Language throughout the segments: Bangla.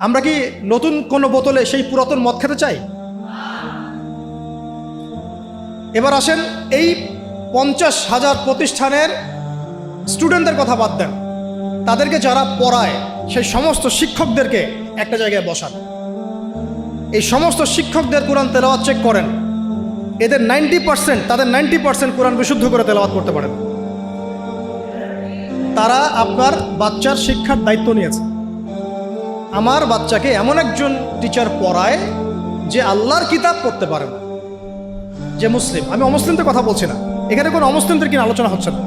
আমরা কি নতুন কোনো বোতলে সেই পুরাতন মদ খেতে চাই? এবার আসেন এই পঞ্চাশ হাজার প্রতিষ্ঠানের স্টুডেন্টদের কথা বাদ দেন। তাদেরকে যারা পড়ায়, সেই সমস্ত শিক্ষকদেরকে একটা জায়গায় বসান। এই সমস্ত শিক্ষকদের কোরআন তেলাওয়াত চেক করেন। এদের নাইনটি পার্সেন্ট, তাদের নাইনটি পার্সেন্ট কোরআন বিশুদ্ধ করে তেলাওয়াত করতে পারেন। তারা আপনার বাচ্চার শিক্ষার দায়িত্ব নিয়েছে। আমার বাচ্চাকে এমন একজন টিচার পড়ায় যে আল্লাহর কিতাব পড়তে পারে না। যে মুসলিম। আমি অমুসলিমদের কথা বলছি না। এখানে কোনো অমুসলিমদের কিনা আলোচনা হচ্ছে না।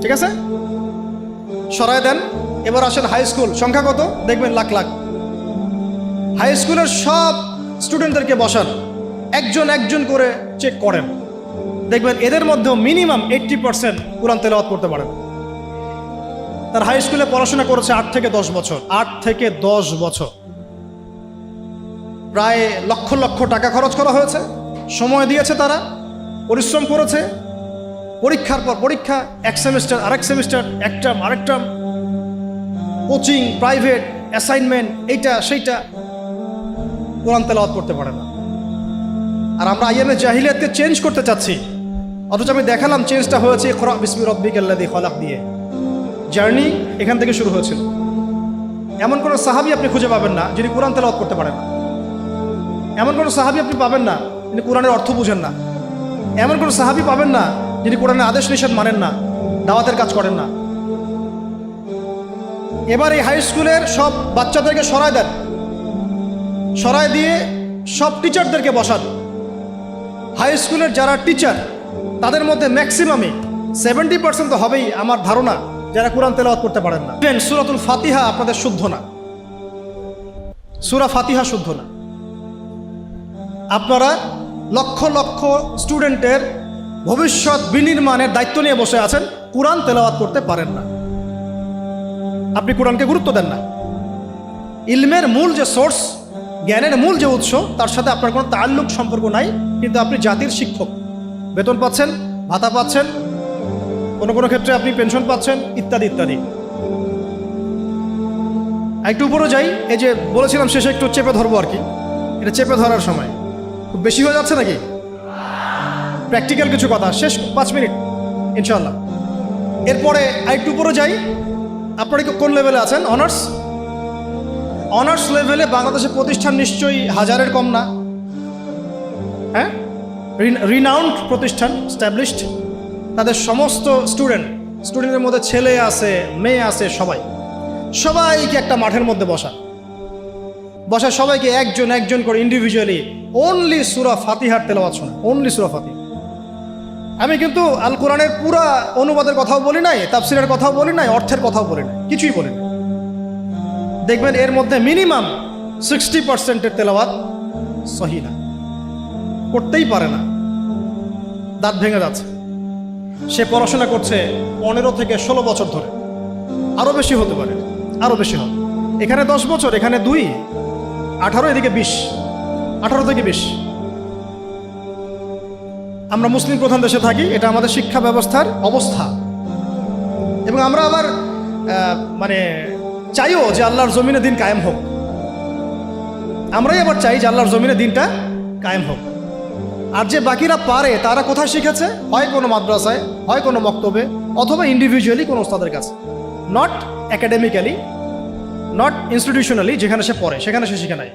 ঠিক আছে? সরাই দেন। এবার আসেন হাই স্কুল সংখ্যা কত? দেখবেন লাখ লাখ। হাই স্কুলের সব স্টুডেন্টদেরকে বসান। একজন একজন করে চেক করেন। দেখবেন এদের মধ্যেও মিনিমাম এইট্টি পার্সেন্ট কোরআন তেলাওয়াত করতে পারেন। তার হাই স্কুলে পড়াশোনা করেছে আট থেকে দশ বছর। আট থেকে দশ বছর। প্রায় লক্ষ লক্ষ টাকা খরচ করা হয়েছে। সময় দিয়েছে তারা, পরিশ্রম করেছে। পরীক্ষার পর পরীক্ষা, এক সেমিস্টার আরেক সেমিস্টার এক টার্ম আরেক টার্ম কোচিং প্রাইভেট অ্যাসাইনমেন্ট এইটা, সেইটা। কোরআন তেলাওয়াত করতে পারে না। আর আমরা আইএমএ জাহিলিয়াতকে চেঞ্জ করতে চাচ্ছি। অথচ আমি দেখালাম চেঞ্জটা হয়েছে খরা বিসমি রব্বিক আল্লাদি খলাক দিয়ে। জার্নি এখান থেকে শুরু হয়েছিল। এমন কোনো সাহাবি আপনি খুঁজে পাবেন না, যিনি কোরআন তেলাওয়াত করতে পারেন। এমন কোনো সাহাবি আপনি পাবেন না, যিনি কোরআনের অর্থ বুঝেন না। এমন কোনো সাহাবি পাবেন না, যিনি কোরআনের আদেশ নিষেধ মানেন না, দাওয়াতের কাজ করেন না। এবার এই হাই স্কুলের সব বাচ্চাদেরকে সরায় দেন। সরায় দিয়ে সব টিচারদেরকে বসান। হাই স্কুলের যারা টিচার তাদের মধ্যে ম্যাক্সিমামই সেভেন্টি পার্সেন্ট তো হবেই, আমার ধারণা। যারা কোরআন তেলাওয়াত করতে পারেন না। সুরাতুল ফাতিহা আপনাদের শুদ্ধ না। সুরা ফাতিহা শুদ্ধ না। আপনারা লক্ষ লক্ষ স্টুডেন্টের ভবিষ্যৎ বিনির্মাণের দায়িত্ব নিয়ে বসে আছেন, কোরআন তেলাওয়াত করতে পারেন না। আপনি কোরআনকে গুরুত্ব দেন না। ইলমের মূল যে সোর্স, জ্ঞানের মূল যে উৎস, তার সাথে আপনার কোনো তাল্লুক সম্পর্ক নাই, কিন্তু আপনি জাতির শিক্ষক। বেতন পাচ্ছেন, ভাতা পাচ্ছেন কোনো কোনো ক্ষেত্রে আপনি পেনশন পাচ্ছেন, ইত্যাদি ইত্যাদি। একটু উপরে যাই, এই যে বলেছিলাম শেষে একটু চেপে ধরবো আর কি। এটা চেপে ধরার সময়। খুব বেশি হয়ে যাচ্ছে নাকি? প্র্যাকটিক্যাল কিছু কথা। শেষ পাঁচ মিনিট ইনশাল্লাহ এরপরে আরেকটু উপরে যাই। আপনারা কোন লেভেলে আছেন? অনার্স অনার্স লেভেলে বাংলাদেশের প্রতিষ্ঠান নিশ্চয়ই হাজারের কম না। হ্যাঁ? রিনাউন্ড প্রতিষ্ঠান স্ট্যাবলিশড তাদের সমস্ত স্টুডেন্ট, স্টুডেন্টের মধ্যে ছেলে আছে, মেয়ে আছে, সবাই। সবাইকে একটা মাঠের মধ্যে বসা। বসা সবাইকে একজন একজন করে ইন্ডিভিজুয়ালি অনলি সুরা ফাতিহার তেলাওয়াত শোনা অনলি সুরা ফাতিহা। আমি কিন্তু আল কোরআনের পুরা অনুবাদের কথাও বলি নাই, তাফসিরের কথাও বলি নাই, অর্থের কথাও বলি নাই, কিছুই বলি নাই। দেখবেন এর মধ্যে মিনিমাম সিক্সটি পার্সেন্টের তেলাওয়াত সহি না। করতেই পারে না। দাঁত ভেঙে যাচ্ছে। সে পড়াশোনা করছে পনেরো থেকে ষোলো বছর ধরে। আরও বেশি হতে পারে আরও বেশি হবে। এখানে দশ বছর, এখানে দুই, আঠারো, এদিকে বিশ, আঠারো থেকে বিশ। আমরা মুসলিম প্রধান দেশে থাকি, এটা আমাদের শিক্ষা ব্যবস্থার অবস্থা। এবং আমরা আবার মানে চাইও যে আল্লাহর জমিনে দিন কায়েম হোক। আমরাই আবার চাই যে আল্লাহর জমিনে দিনটা কায়েম হোক। আর যে বাকিরা পারে, তারা কোথায় শিখেছে? হয় কোনো মাদ্রাসায়, হয় কোনো বক্তব্যে অথবা ইন্ডিভিজুয়ালি কোনো ওস্তাদের কাছে। নট অ্যাকাডেমিক্যালি নট ইনস্টিটিউশনালি যেখানে সে পড়ে, সেখানে সে শিখে নাই।